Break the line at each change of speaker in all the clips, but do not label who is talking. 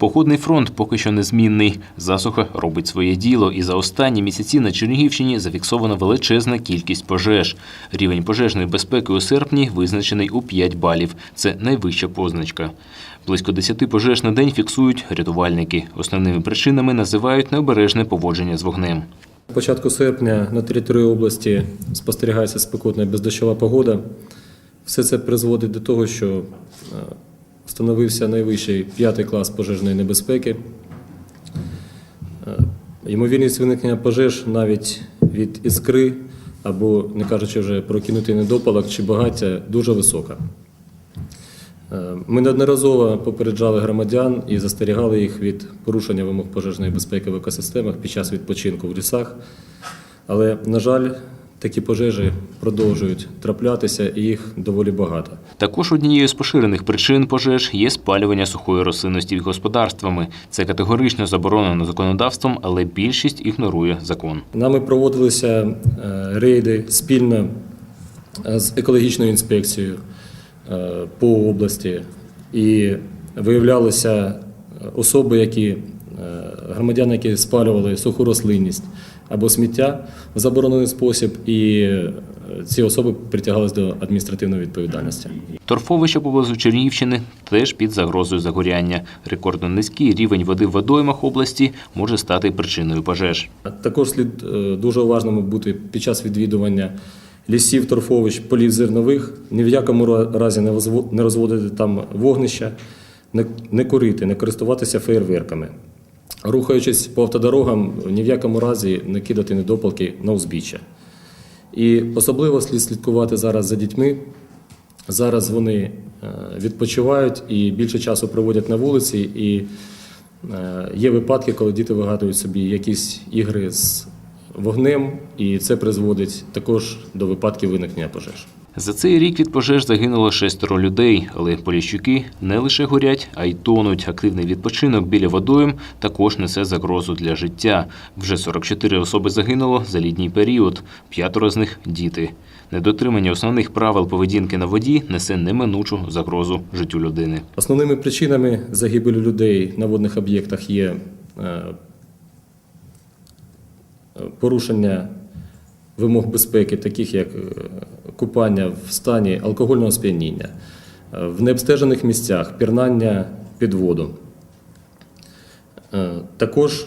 Погодний фронт поки що незмінний. Засуха робить своє діло, і за останні місяці на Чернігівщині зафіксована величезна кількість пожеж. Рівень пожежної безпеки у серпні визначений у 5 балів. Це найвища позначка. Близько 10 пожеж на день фіксують рятувальники. Основними причинами називають необережне поводження з вогнем.
Початку серпня на території області спостерігається спекотна бездощова погода. Все це призводить до того, що встановився найвищий п'ятий клас пожежної небезпеки. Е, Ймовірність виникнення пожеж навіть від іскри або, не кажучи вже про кинутий недопалок чи багаття, дуже висока. Е, Ми неодноразово попереджали громадян і застерігали їх від порушення вимог пожежної безпеки в екосистемах під час відпочинку в лісах. Але, на жаль, такі пожежі продовжують траплятися і їх доволі багато.
Також однією з поширених причин пожеж є спалювання сухої рослинності господарствами. Це категорично заборонено законодавством, але більшість ігнорує закон.
Нами проводилися е, рейди спільно е, з екологічною інспекцією е, по області, і виявлялися особи, які громадяни, які спалювали суху рослинність або сміття в заборонений спосіб, і е, ці особи притягалися до адміністративної відповідальності.
Торфовища поблизу Чернігівщини теж під загрозою загоряння. Рекордно низький рівень води в водоймах області може стати причиною пожеж.
Також слід е, дуже уважними бути під час відвідування лісів, торфовищ, полів зернових, ні в якому разі не розводити там вогнища, не, курити, не користуватися феєрверками. Рухаючись по автодорогам, ні в якому разі не кидати недопалки на узбіччя. І особливо слід слідкувати зараз за дітьми. Зараз вони е, відпочивають і більше часу проводять на вулиці, і е, є випадки, коли діти вигадують собі якісь ігри з вогнем, і це призводить також до випадків виникнення пожеж.
За цей рік від пожеж загинуло шестеро людей, але поліщуки не лише горять, а й тонуть. Активний відпочинок біля водойм також несе загрозу для життя. Вже 44 особи загинуло за літній період, п'ятеро з них діти. Недотримання основних правил поведінки на воді несе неминучу загрозу життю людини.
Основними причинами загибелі людей на водних об'єктах є е, порушення вимог безпеки, таких як е, купання в стані алкогольного сп'яніння, е, в необстежених місцях, пірнання під воду. Е, Також е,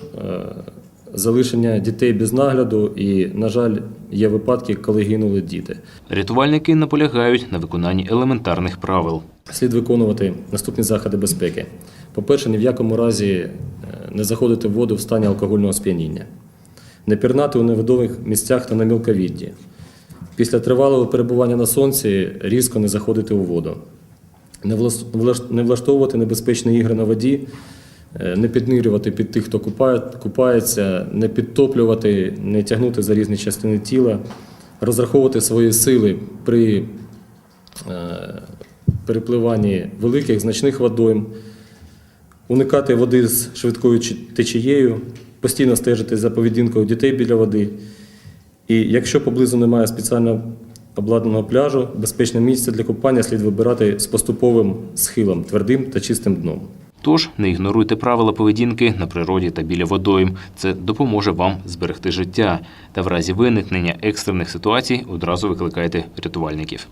залишення дітей без нагляду і, на жаль, є випадки, коли гинули діти.
Рятувальники наполягають на виконанні елементарних правил.
Слід виконувати наступні заходи безпеки. По-перше, ні в якому разі не заходити в воду в стані алкогольного сп'яніння, не пірнати у невідомих місцях та на мілковідді. Після тривалого перебування на сонці різко не заходити у воду, не влаштовувати небезпечні ігри на воді, е, не піднирювати під тих, хто купає, купається, не підтоплювати, не тягнути за різні частини тіла, розраховувати свої сили при е, перепливанні великих значних водойм, уникати води з швидкою течією, постійно стежити за поведінкою дітей біля води. І якщо поблизу немає спеціально обладнаного пляжу, безпечне місце для купання слід вибирати з поступовим схилом, твердим та чистим дном.
Тож не ігноруйте правила поведінки на природі та біля водойм. Це допоможе вам зберегти життя. Та в разі виникнення екстрених ситуацій одразу викликайте рятувальників.